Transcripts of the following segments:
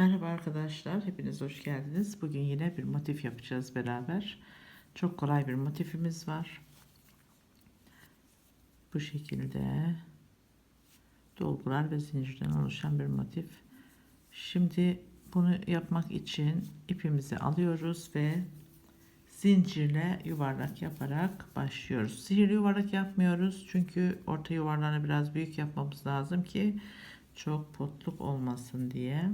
Merhaba arkadaşlar, hepiniz hoş geldiniz. Bugün yine bir motif yapacağız beraber. Çok kolay bir motifimiz var. Bu şekilde dolgular ve zincirden oluşan bir motif. Şimdi bunu yapmak için ipimizi alıyoruz ve zincirle yuvarlak yaparak başlıyoruz. Sihirli yuvarlak yapmıyoruz çünkü orta yuvarlağını biraz büyük yapmamız lazım ki çok potluk olmasın diye.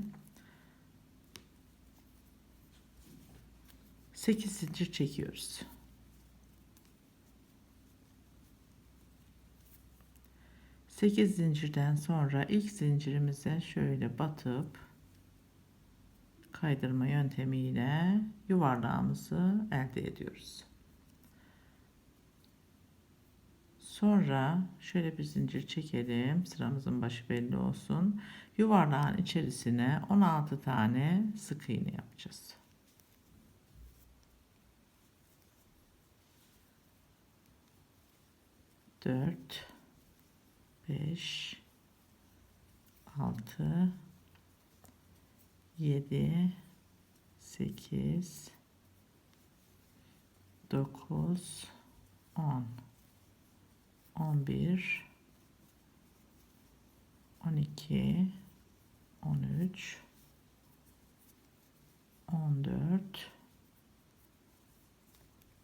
8 zincir çekiyoruz. Sekiz zincirden sonra ilk zincirimize şöyle batıp kaydırma yöntemiyle yuvarlağımızı elde ediyoruz. Sonra şöyle bir zincir çekelim. Sıramızın başı belli olsun. Yuvarlağın içerisine 16 tane sık iğne yapacağız. 4 5 6 7 8 9 10 11 12 13 14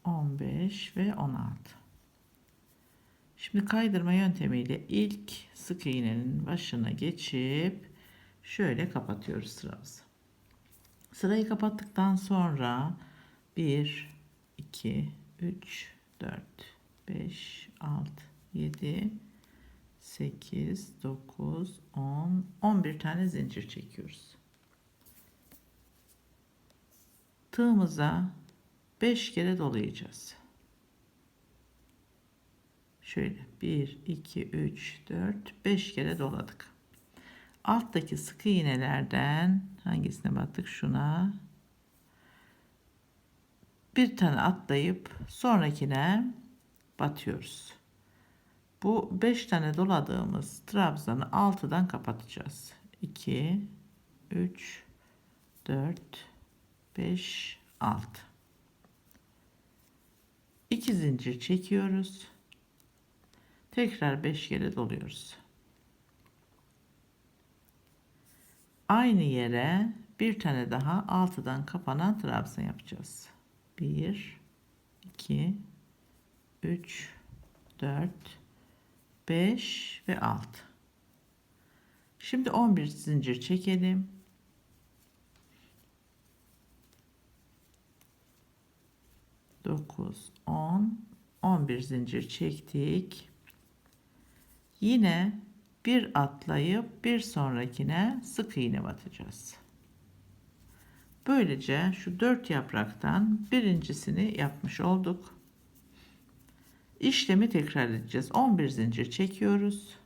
15 ve 16 Şimdi kaydırma yöntemiyle ilk sık iğnenin başına geçip şöyle kapatıyoruz sıramızı. Sırayı kapattıktan sonra 1 2 3 4 5 6 7 8 9 10 11 tane zincir çekiyoruz. Tığımıza 5 kere dolayacağız. Şöyle 1, 2, 3, 4, 5 kere doladık. Alttaki sık iğnelerden hangisine battık? Şuna. Bir tane atlayıp sonrakine batıyoruz. Bu 5 tane doladığımız trabzanı 6'dan kapatacağız. 2, 3, 4, 5, 6. 2 zincir çekiyoruz. Tekrar 5 kere doluyoruz. Aynı yere bir tane daha altıdan kapanan trabzan yapacağız. 1 2 3 4 5 ve 6. Şimdi 11 zincir çekelim. Dokuz, on, on bir zincir çektik. Yine bir atlayıp bir sonrakine sık iğne batacağız. Böylece şu dört yapraktan birincisini yapmış olduk. İşlemi tekrar edeceğiz. 11 zincir çekiyoruz.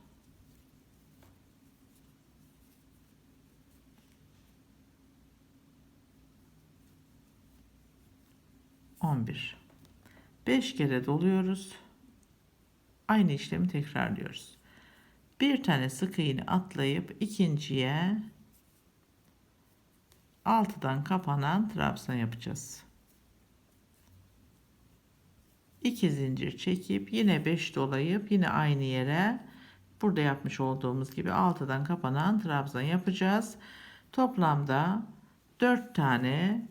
On bir. Beş kere doluyoruz. Aynı işlemi tekrarlıyoruz bir tane sık iğne atlayıp ikinciye altıdan kapanan trabzan yapacağız. 2 zincir çekip yine 5 dolayıp yine aynı yere burada yapmış olduğumuz gibi altıdan kapanan trabzan yapacağız. Toplamda 4 tane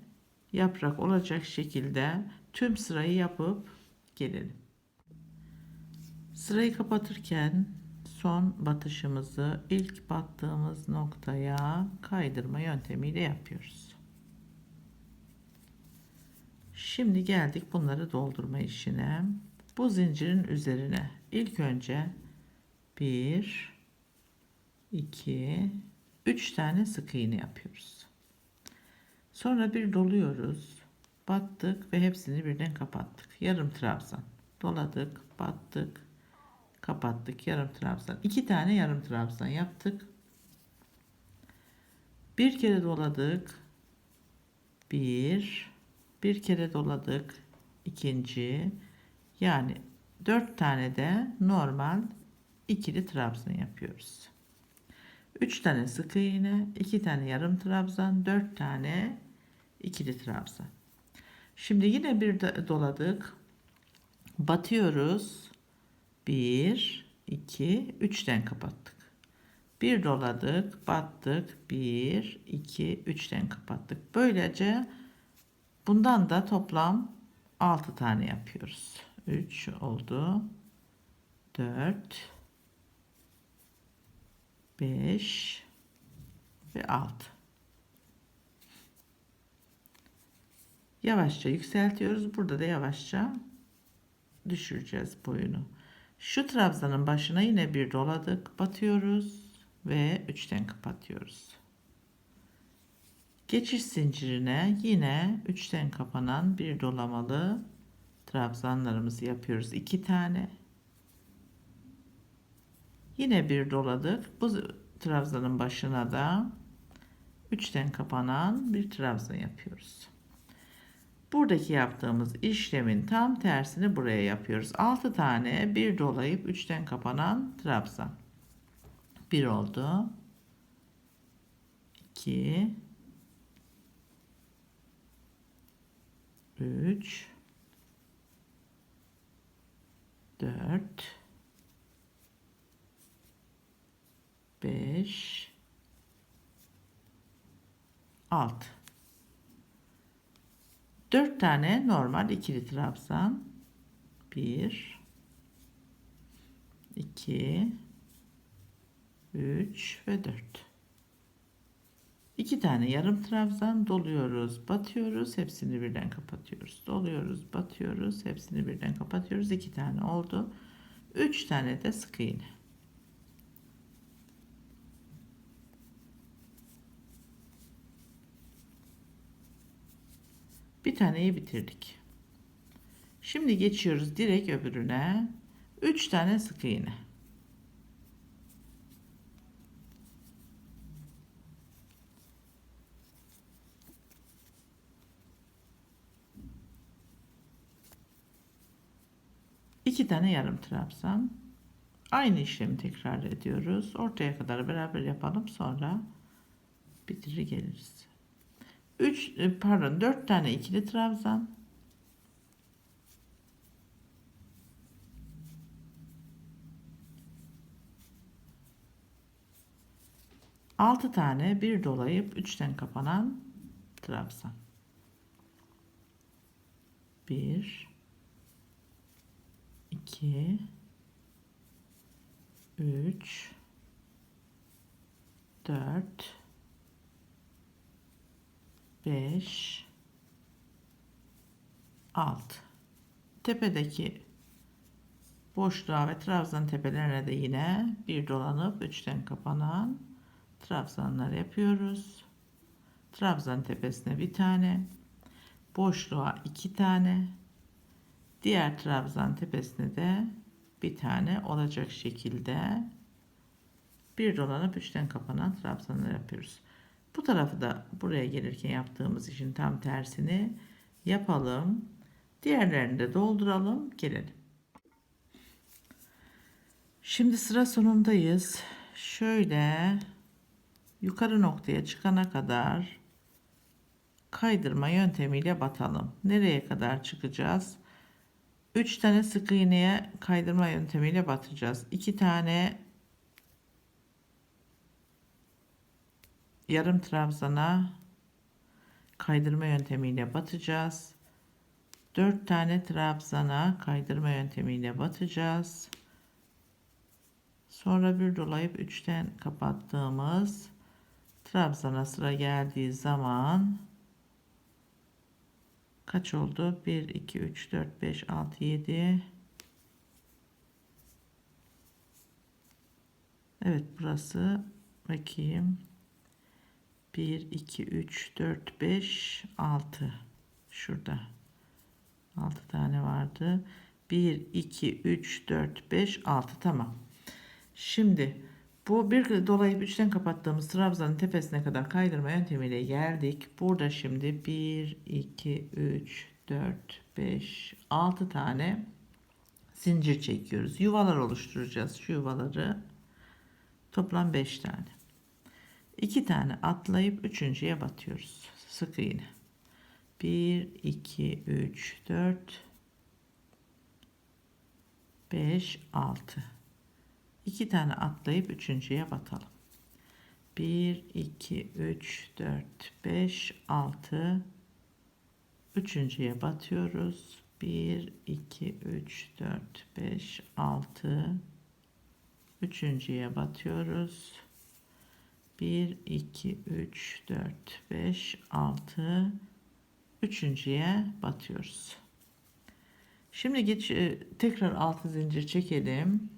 yaprak olacak şekilde tüm sırayı yapıp gelelim. Sırayı kapatırken son batışımızı ilk battığımız noktaya kaydırma yöntemiyle yapıyoruz. Şimdi geldik bunları doldurma işine. Bu zincirin üzerine ilk önce 1 2 3 tane sık iğne yapıyoruz. Sonra bir doluyoruz. Battık ve hepsini birden kapattık. Yarım trabzan. Doladık, battık, kapattık. Yarım trabzan. İki tane yarım trabzan yaptık. Bir kere doladık. Bir. Bir kere doladık. İkinci. Yani dört tane de normal ikili trabzan yapıyoruz. 3 tane sık iğne, 2 tane yarım trabzan, 4 tane ikili trabzan. Şimdi yine bir doladık. Batıyoruz. 1 2 3'ten kapattık. Bir doladık, battık. 1 2 3'ten kapattık. Böylece bundan da toplam 6 tane yapıyoruz. 3 oldu. 4 5 ve 6. Yavaşça yükseltiyoruz. Burada da yavaşça düşüreceğiz boyunu. Şu trabzanın başına yine bir doladık. Batıyoruz ve üçten kapatıyoruz. Geçiş zincirine yine üçten kapanan bir dolamalı trabzanlarımızı yapıyoruz. iki tane. Yine bir doladık. Bu trabzanın başına da üçten kapanan bir trabzan yapıyoruz. Buradaki yaptığımız işlemin tam tersini buraya yapıyoruz. 6 tane bir dolayıp üçten kapanan trabzan. 1 oldu. 2 3 4 5 6 4 tane normal ikili trabzan 1 2 3 ve 4 2 tane yarım trabzan doluyoruz batıyoruz hepsini birden kapatıyoruz. Doluyoruz batıyoruz hepsini birden kapatıyoruz. 2 tane oldu. 3 tane de sık iğne Bir taneyi bitirdik. Şimdi geçiyoruz direkt öbürüne. 3 tane sık iğne. İki tane yarım trabzan. Aynı işlemi tekrar ediyoruz. Ortaya kadar beraber yapalım sonra bitirir geliriz. 3 e, pardon 4 tane ikili trabzan. Altı tane bir dolayıp üçten kapanan trabzan. Bir, iki, üç, dört, 5 6 tepedeki boşluğa ve trabzan tepelerine de yine bir dolanıp üçten kapanan trabzanlar yapıyoruz. Trabzan tepesine bir tane, boşluğa iki tane, diğer trabzan tepesine de bir tane olacak şekilde bir dolanıp üçten kapanan trabzanlar yapıyoruz. Bu tarafı da buraya gelirken yaptığımız işin tam tersini yapalım. Diğerlerini de dolduralım. Gelelim. Şimdi sıra sonundayız. Şöyle yukarı noktaya çıkana kadar kaydırma yöntemiyle batalım. Nereye kadar çıkacağız? 3 tane sık iğneye kaydırma yöntemiyle batacağız. 2 tane yarım trabzana kaydırma yöntemiyle batacağız. 4 tane trabzana kaydırma yöntemiyle batacağız. Sonra bir dolayıp 3'ten kapattığımız trabzana sıra geldiği zaman kaç oldu? 1 2 3 4 5 6 7 Evet burası bakayım 1 2 3 4 5 6 şurada. 6 tane vardı. 1 2 3 4 5 6 tamam. Şimdi bu bir dolayıp üçten kapattığımız trabzanın tepesine kadar kaydırma yöntemiyle geldik. Burada şimdi 1 2 3 4 5 6 tane zincir çekiyoruz. Yuvalar oluşturacağız. Şu yuvaları. Toplam 5 tane İki tane atlayıp üçüncüye batıyoruz. Sık iğne. 1, 2, 3, 4, 5, 6. İki tane atlayıp üçüncüye batalım. 1, 2, 3, 4, 5, 6. Üçüncüye batıyoruz. 1, 2, 3, 4, 5, 6. Üçüncüye batıyoruz. 1, 2, 3, 4, 5, 6. Üçüncüye batıyoruz. Şimdi geç, e, tekrar altı zincir çekelim.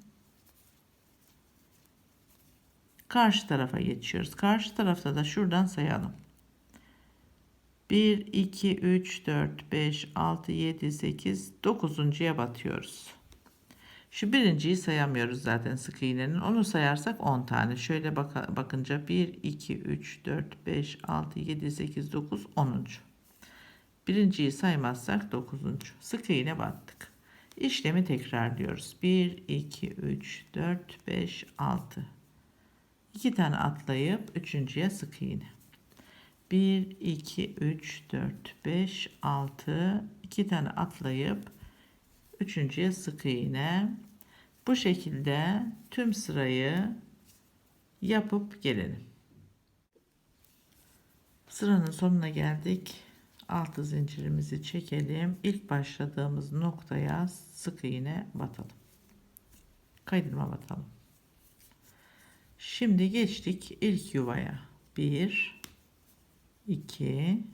Karşı tarafa geçiyoruz. Karşı tarafta da şuradan sayalım. 1, 2, 3, 4, 5, 6, 7, 8, 9'uncuya batıyoruz. Şu birinciyi sayamıyoruz zaten sık iğnenin. Onu sayarsak 10 tane. Şöyle baka, bakınca 1, 2, 3, 4, 5, 6, 7, 8, 9, 10. Birinciyi saymazsak 9. Sık iğne battık. İşlemi tekrarlıyoruz. 1, 2, 3, 4, 5, 6. 2 tane atlayıp üçüncüye sık iğne. 1, 2, 3, 4, 5, 6. 2 tane atlayıp üçüncüye sık iğne. Bu şekilde tüm sırayı yapıp gelelim. Sıranın sonuna geldik. Altı zincirimizi çekelim. İlk başladığımız noktaya sık iğne batalım. Kaydırma batalım. Şimdi geçtik ilk yuvaya. 1 2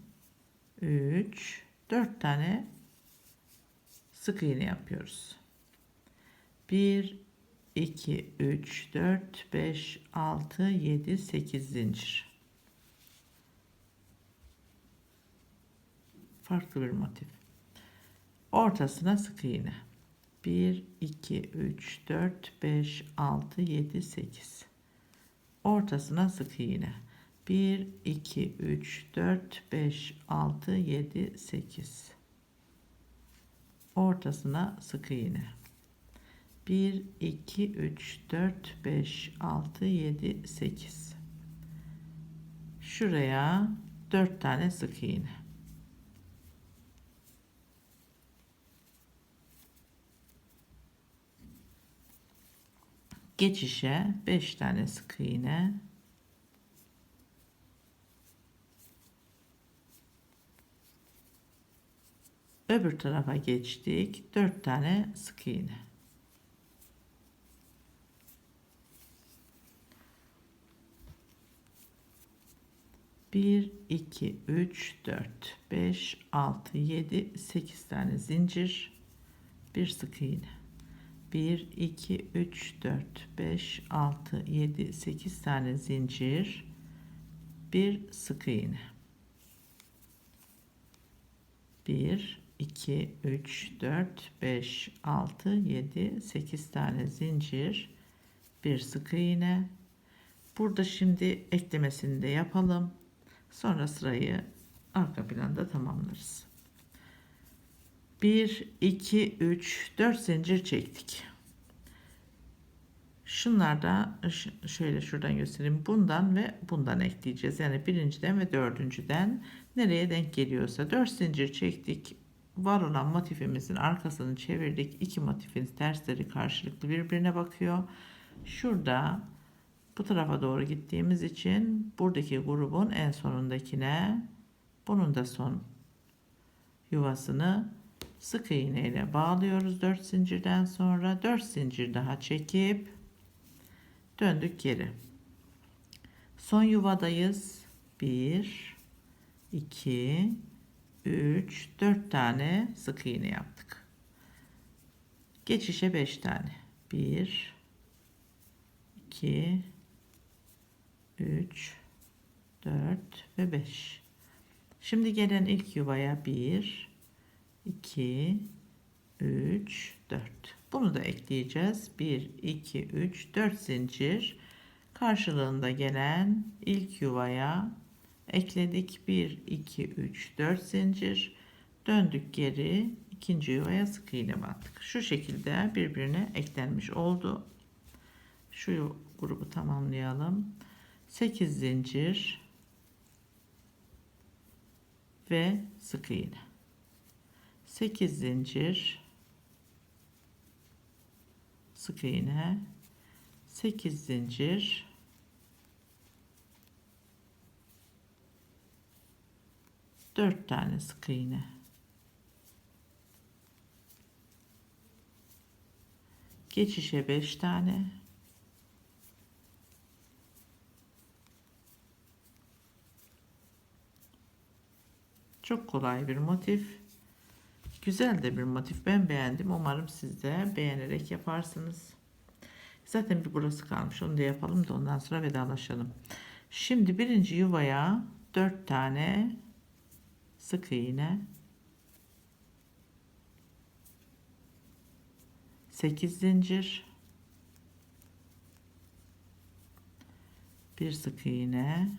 3 4 tane sık iğne yapıyoruz. 1 2 3 4 5 6 7 8 zincir. Farklı bir motif. Ortasına sık iğne. 1 2 3 4 5 6 7 8 ortasına sık iğne 1 2 3 4 5 6 7 8 ortasına sık iğne. 1 2 3 4 5 6 7 8 şuraya 4 tane sık iğne. Geçişe 5 tane sık iğne öbür tarafa geçtik. 4 tane sık iğne. Bir iki üç dört beş altı yedi sekiz tane zincir bir sık iğne. 1 2 3 4 5 6 7 8 tane zincir bir sık iğne. 1 2 3 4 5 6 7 8 tane zincir bir sık iğne. Burada şimdi eklemesini de yapalım. Sonra sırayı arka planda tamamlarız. 1 2 3 4 zincir çektik. Şunlar da şöyle şuradan göstereyim. Bundan ve bundan ekleyeceğiz. Yani birinciden ve dördüncüden nereye denk geliyorsa. 4 zincir çektik var olan motifimizin arkasını çevirdik. İki motifin tersleri karşılıklı birbirine bakıyor. Şurada bu tarafa doğru gittiğimiz için buradaki grubun en sonundakine bunun da son yuvasını sık iğne ile bağlıyoruz 4 zincirden sonra. 4 zincir daha çekip döndük geri. Son yuvadayız. 1 2 3 4 tane sık iğne yaptık. Geçişe 5 tane. 1 2 3 4 ve 5 şimdi gelen ilk yuvaya 1 2 3 4 bunu da ekleyeceğiz. 1 2 3 4 zincir. Karşılığında gelen ilk yuvaya ekledik. 1 2 3 4 zincir. Döndük geri. İkinci yuvaya sık iğne battık. Şu şekilde birbirine eklenmiş oldu. Şu grubu tamamlayalım. 8 zincir ve sık iğne. 8 zincir sık iğne. 8 zincir dört tane sık iğne. Geçişe 5 tane. Çok kolay bir motif. Güzel de bir motif. Ben beğendim. Umarım siz de beğenerek yaparsınız. Zaten bir burası kalmış. Onu da yapalım da ondan sonra vedalaşalım. Şimdi birinci yuvaya 4 tane sık iğne. 8 zincir. Bir sık iğne.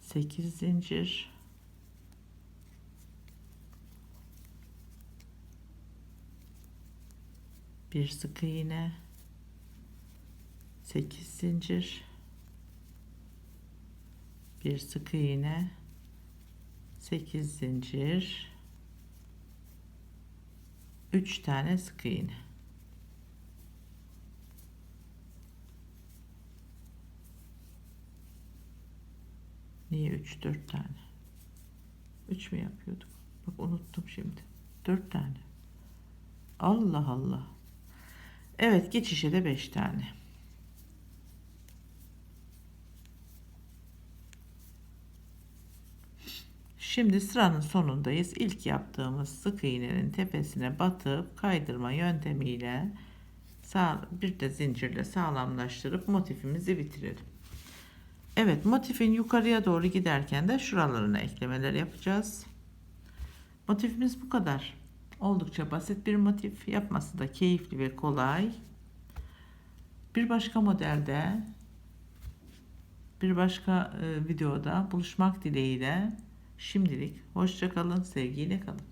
8 zincir. Bir sık iğne. 8 zincir bir sık iğne. 8 zincir. 3 tane sık iğne. Niye 3 4 tane. 3 mü yapıyorduk? Bak unuttum şimdi. 4 tane. Allah Allah. Evet geçişe de 5 tane Şimdi sıranın sonundayız. İlk yaptığımız sık iğnenin tepesine batıp kaydırma yöntemiyle sağ, bir de zincirle sağlamlaştırıp motifimizi bitirelim. Evet motifin yukarıya doğru giderken de şuralarına eklemeler yapacağız. Motifimiz bu kadar. Oldukça basit bir motif. Yapması da keyifli ve kolay. Bir başka modelde bir başka e, videoda buluşmak dileğiyle Şimdilik hoşça kalın, sevgiyle kalın.